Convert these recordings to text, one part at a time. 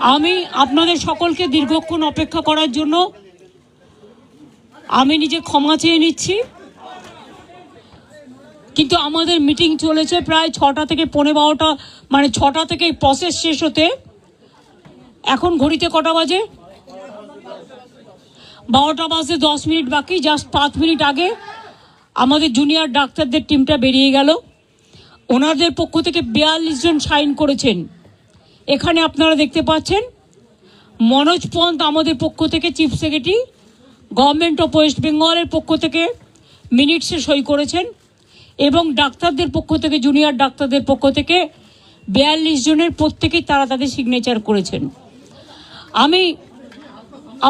আমি আপনাদের সকলকে দীর্ঘক্ষণ অপেক্ষা করার জন্য আমি নিজে ক্ষমা চেয়ে নিচ্ছি। কিন্তু আমাদের মিটিং চলেছে প্রায় ছটা থেকে পনেরো বারোটা মানে ছটা থেকে প্রসেস শেষ হতে। এখন ঘড়িতে কটা বাজে? বারোটা বাজে দশ মিনিট বাকি জাস্ট পাঁচ মিনিট আগে আমাদের জুনিয়র ডাক্তারদের টিমটা বেরিয়ে গেল। ওনাদের পক্ষ থেকে বিয়াল্লিশ জন সাইন করেছেন। এখানে আপনারা দেখতে পাচ্ছেন, মনোজ পন্ত আমাদের পক্ষ থেকে chief secretary government of west বেঙ্গলের পক্ষ থেকে মিনিটসে সই করেছেন, এবং ডাক্তারদের পক্ষ থেকে জুনিয়র ডাক্তারদের পক্ষ থেকে বিয়াল্লিশ জনের প্রত্যেকেই তারা তাদের সিগনেচার করেছেন। আমি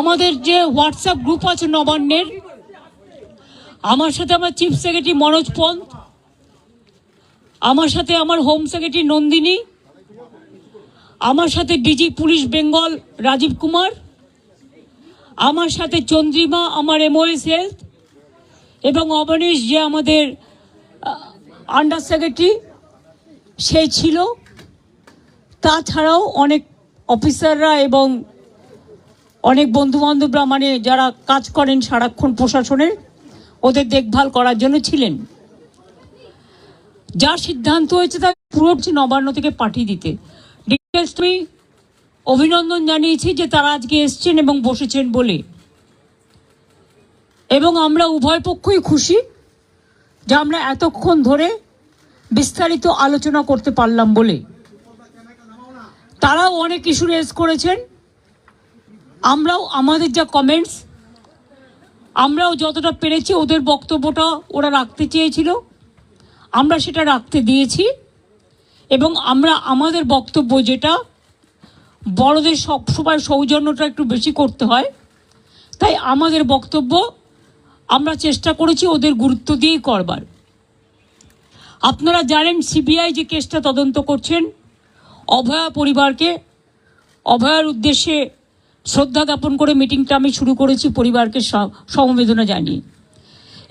আমাদের যে হোয়াটসঅ্যাপ গ্রুপ আছে নবান্নের, আমার সাথে আমার চিফ সেক্রেটারি মনোজ পন্ত আমার সাথে আমার হোম সেক্রেটারি নন্দিনী আমার সাথে ডিজি পুলিশ বেঙ্গল রাজীব কুমার, আমার সাথে চন্দ্রিমা, আমার এমওএস হেলথ এবং অবনীশ যে আমাদের আন্ডার সেক্রেটারি সে ছিল। তাছাড়াও অনেক অফিসাররা এবং অনেক বন্ধুবান্ধবরা মানে যারা কাজ করেন সারাক্ষণ প্রশাসনের ওদের দেখভাল করার জন্য ছিলেন। যার সিদ্ধান্ত হয়েছে তা পুরো নবান্ন থেকে পাঠিয়ে দিতে। আমি অভিনন্দন জানিয়েছি যে তারা আজকে এসছেন এবং বসেছেন বলে। এবং আমরা উভয় পক্ষই খুশি যে আমরা এতক্ষণ ধরে বিস্তারিত আলোচনা করতে পারলাম বলে। তারাও অনেক ইস্যু রেজ করেছেন। আমরাও, আমাদের যা কমেন্টস আমরাও যতটা পেরেছি ওদের বক্তব্যটা ওরা রাখতে চেয়েছিল। আমরা সেটা রাখতে দিয়েছি। এবং আমরা আমাদের বক্তব্য যেটা, বড়দের সবসময় সৌজন্যটা একটু বেশি করতে হয়। তাই আমাদের বক্তব্য আমরা চেষ্টা করেছি ওদের গুরুত্ব দিয়েই করবার। আপনারা জানেন সিবিআই যে কেসটা তদন্ত করছেন, অভয়া পরিবারকে, অভয়ার উদ্দেশ্যে শ্রদ্ধা জ্ঞাপন করে মিটিংটা আমি শুরু করেছি পরিবারকে সমবেদনা জানিয়ে।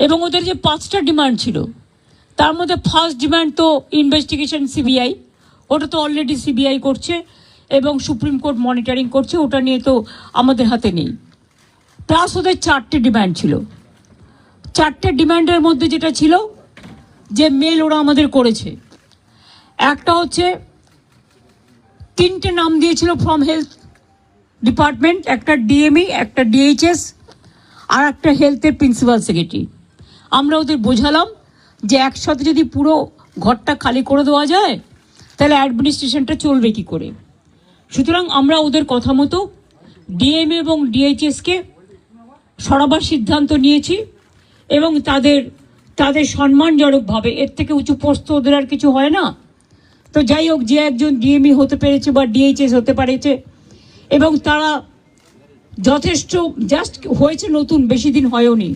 এবং ওদের যে পাঁচটা ডিমান্ড ছিল তার মধ্যে ফার্স্ট ডিমান্ড তো ইনভেস্টিগেশন সিবিআই ওটা তো অলরেডি সিবিআই করছে এবং সুপ্রিম কোর্ট মনিটরিং করছে, ওটা নিয়ে তো আমাদের হাতে নেই। প্লাস ওদের চারটে ডিমান্ড ছিল। চারটে ডিমান্ডের মধ্যে যেটা ছিল, যে মেল ওরা আমাদের করেছে। একটা হচ্ছে, তিনটে নাম দিয়েছিল ফ্রম হেলথ ডিপার্টমেন্ট একটা ডিএমই একটা ডিএইচএস আর একটা হেলথের প্রিন্সিপাল সেক্রেটারি আমরা ওদের বোঝালাম যে একসাথে যদি পুরো ঘরটা খালি করে দেওয়া যায়, তাহলে অ্যাডমিনিস্ট্রেশনটা চলবে কি করে? সুতরাং আমরা ওদের কথা মতো ডিএমএ এবং ডিএইচএসকে সরাবার সিদ্ধান্ত নিয়েছি এবং তাদের তাদের সম্মানজনকভাবে, এর থেকে উঁচু পোস্ত ওদের আর কিছু হয় না। তো যাই হোক, যে একজন ডিএমই হতে পেরেছে বা ডিএইচএস হতে পেরেছে এবং তারা যথেষ্ট, জাস্ট হয়েছে নতুন, বেশি দিন হয়ওনি।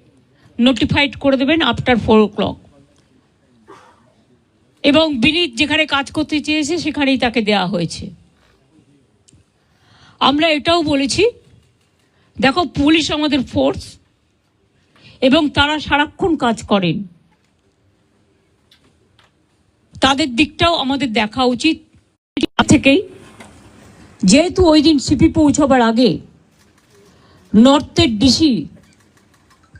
নোটিফাইড করে দেবেন আফটার ফোর ও ক্লক এবং বিনীত যেখানে কাজ করতে চেয়েছে সেখানেই তাকে দেওয়া হয়েছে। আমরা এটাও বলেছি, দেখো পুলিশ আমাদের ফোর্স এবং তারা সারাক্ষণ কাজ করেন। তাদের দিকটাও আমাদের দেখা উচিত। থেকেই, যেহেতু ওই দিন সিপি পৌঁছবার আগে নর্থের ডিসি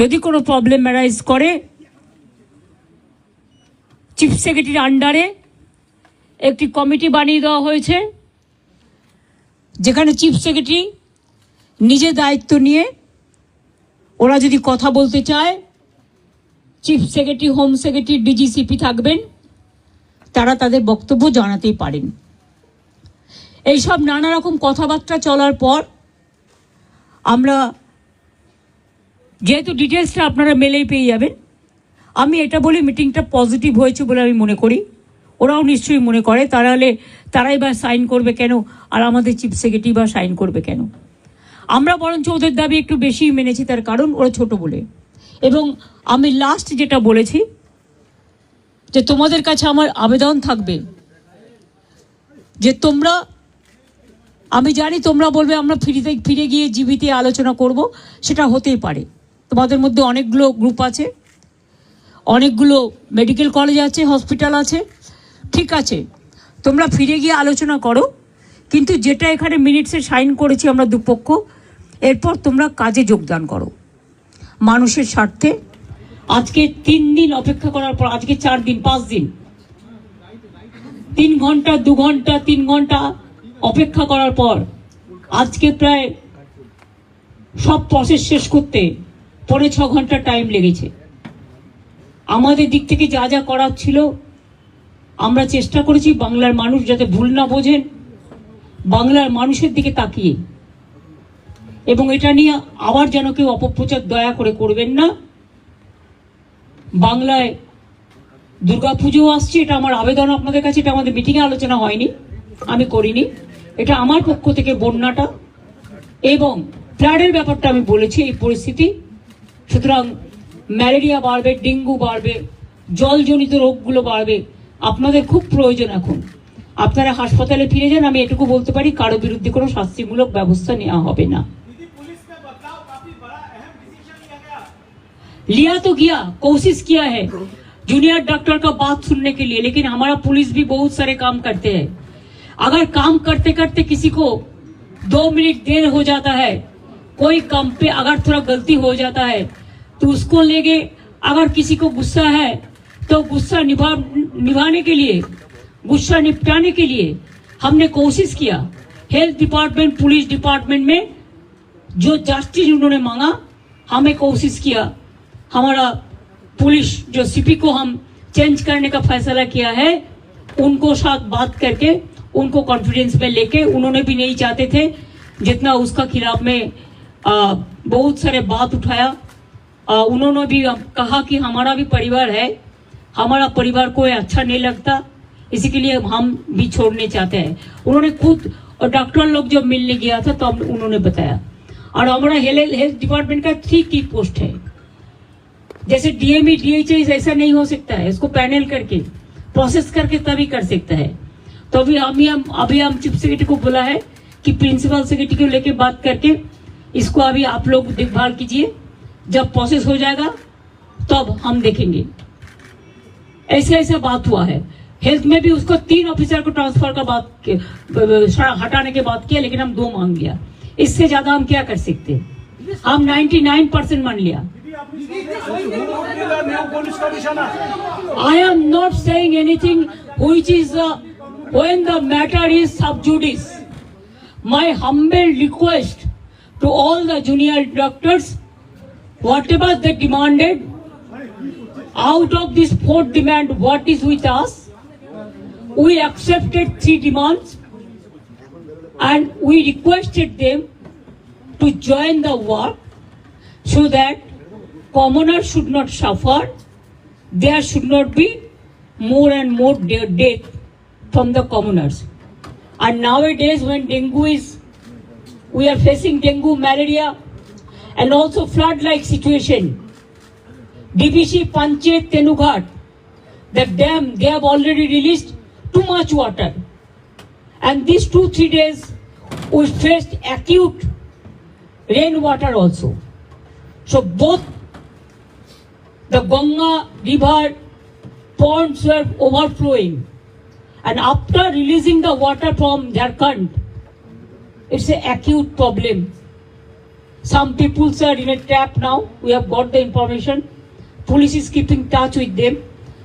যদি কোনো প্রবলেম অ্যারাইজ করে চিফ সেক্রেটারির আন্ডারে একটি কমিটি বানিয়ে দেওয়া হয়েছে, যেখানে চিফ সেক্রেটারি নিজে দায়িত্ব নিয়ে ওরা যদি কথা বলতে চায় chief secretary home secretary DGCP থাকবেন, তারা তাদের বক্তব্য জানাতেই পারেন। এইসব নানা রকম কথাবার্তা চলার পর আমরা যেহেতু ডিটেলসটা আপনারা মেলেই পেয়ে যাবেন, আমি এটা বলি মিটিংটা পজিটিভ হয়েছে বলে আমি মনে করি। ওরাও নিশ্চয়ই মনে করে তাহলে তারাই বা সাইন করবে কেন, আর আমাদের চিফ সেক্রেটারি বা সাইন করবে কেন। আমরা বরঞ্চ ওদের দাবি একটু বেশি মেনেছি, তার কারণ ওরা ছোট বলে। এবং আমি লাস্ট যেটা বলেছি, যে তোমাদের কাছে আমার আবেদন থাকবে, যে তোমরা, আমি জানি তোমরা বলবে আমরা ফিরিতে, ফিরে গিয়ে জীবিতে আলোচনা করব, সেটা হতেই পারে। তোমাদের মধ্যে অনেকগুলো গ্রুপ আছে, অনেকগুলো মেডিকেল কলেজ আছে হসপিটাল আছে, ঠিক আছে। তোমরা ফিরে গিয়ে আলোচনা করো, কিন্তু যেটা এখানে মিনিটসে সাইন করেছি আমরা দুপক্ষ, এরপর তোমরা কাজে যোগদান করো, মানুষের স্বার্থে। আজকে তিন দিন অপেক্ষা করার পর, আজকে চার দিন, পাঁচ দিন। তিন ঘণ্টা, দু ঘণ্টা, তিন ঘণ্টা অপেক্ষা করার পর, আজকে প্রায় সব প্রসেস শেষ করতে পরে ছ ঘণ্টা টাইম লেগেছে। আমাদের দিক থেকে যা যা করার ছিল, আমরা চেষ্টা করেছি বাংলার মানুষ যাতে ভুল না বোঝেন, বাংলার মানুষের দিকে তাকিয়ে। এবং এটা নিয়ে আবার যেন কেউ অপপ্রচার, দয়া করে করবেন না। বাংলায় দুর্গাপুজো আসছে, এটা আমার আবেদন আপনাদের কাছে, এটা আমাদের মিটিংয়ে আলোচনা হয়নি, আমি করিনি। এটা আমার পক্ষ থেকে বন্যাটা এবং ফ্লাডের ব্যাপারটা আমি বলেছি, এই পরিস্থিতি। সুতরাং ম্যালেরিয়া বাড়বে ডেঙ্গু বাড়বে জলজনিত রোগগুলো বাড়বে আপনাদের খুব প্রয়োজন এখন আপনারা হাসপাতালে ফিরে যান আমি এটুকু বলতে পারি কারো বিরুদ্ধে কোনো শাস্তিমূলক ব্যবস্থা নেওয়া হবে না दीदी पुलिस का बदलाव काफी बड़ा अहम डिसीजन लिया गया लिया तो किया कोशिश किया है जूनियर डॉक्टर का बात सुनने के लिए लेकिन हमारा पुलिस भी बहुत सारे काम करते हैं अगर काम करते करते किसी को दो मिनट देर हो जाता है कोई काम पे अगर थोड़ा गलती हो जाता है तो उसको लेके अगर किसी को गुस्सा है तो गुस्सा निभा, निभाने के लिए, गुस्सा निपटाने के लिए हमने कोशिश किया। हेल्थ डिपार्टमेंट, पुलिस डिपार्टमेंट में जो जस्टिस उन्होंने मांगा, हमें कोशिश किया। हमारा पुलिस जो सीपी को हम चेंज करने का फैसला किया है, उनको साथ बात करके, उनको कॉन्फिडेंस में लेके, उन्होंने भी नहीं चाहते थे जितना उसका खिलाफ में आ, बहुत सारे बात उठाया। आ, उन्होंने भी कहा कि हमारा भी परिवार है। हमारा परिवार को अच्छा नहीं लगता। इसी के लिए हम भी छोड़ने चाहते हैं। उन्होंने खुद और डॉक्टर लोग जब मिलने गया था तो उन्होंने बताया। और हमारा हेल्थ डिपार्टमेंट का थ्री की पोस्ट है। जैसे डीएमई डीएचएस ऐसा नहीं हो सकता है। इसको पैनल करके प्रोसेस करके तभी कर सकता है। तो अभी हम अभी हम चीफ सेक्रेटरी को बोला है कि प्रिंसिपल सेक्रेटरी को लेके बात करके इसको अभी आप लोग देखभाल कीजिए। जब प्रोसेस हो जाएगा तब हम देखेंगे। ऐसे ऐसा बात हुआ है। हेल्थ में भी उसको तीन ऑफिसर को ट्रांसफ़र का बात हटाने के बात किया लेकिन हम दो मांग लिया। इससे ज़्यादा हम क्या कर सकते? हम 99 परसेंट मान लिया। I am not anything which is uh, when the matter is sub judice. My humble request to all the junior doctors, whatever they demanded, out of this fourth demand, what is with us, we accepted three demands and we requested them to join the work so that commoners should not suffer. There should not be more and more de- death from the commoners. And nowadays, when dengue is, we are facing dengue, malaria, and also flood-like situation. DBC Panchet Tenughat, the dam, they have already released too much water. And these two, three days, we faced acute rainwater also. So both the Ganga river ponds were overflowing. And after releasing the water from Jharkhand, it's an acute problem. Some people are in a trap now. We have got the information. Police is keeping touch with them.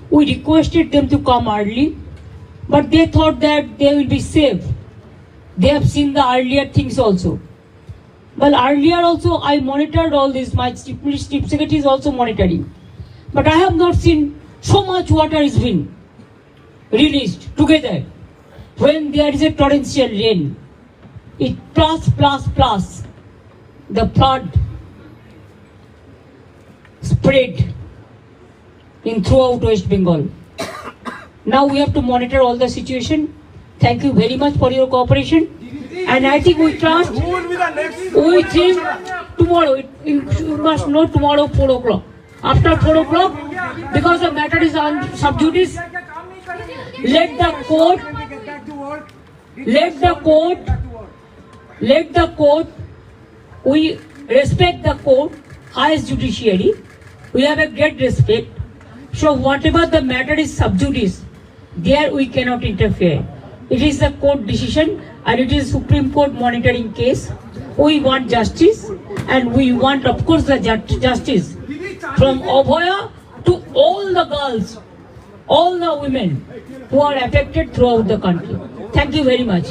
We requested them to come early, but they thought that they will be safe. They have seen the earlier things also. Well, earlier also I monitored all this. My chief chief secretary is also monitoring. But I have not seen so much water is been released together. When there is a torrential rain, it plus plus plus the flood spread in throughout West Bengal. Now we have to monitor all the situation. Thank you very much for your cooperation. And I think we trust we think tomorrow, it, it- you must know tomorrow 4 o'clock. After 4 o'clock, because the matter is on sub judice, let the court, let the court, let the court, we respect the court, highest judiciary, we have a great respect. So whatever the matter is sub judice, there we cannot interfere. It is the court decision and it is Supreme Court monitoring case. We want justice and we want of course the ju- justice from Obhaya to all the girls, all the women who are affected throughout the country. Thank you very much.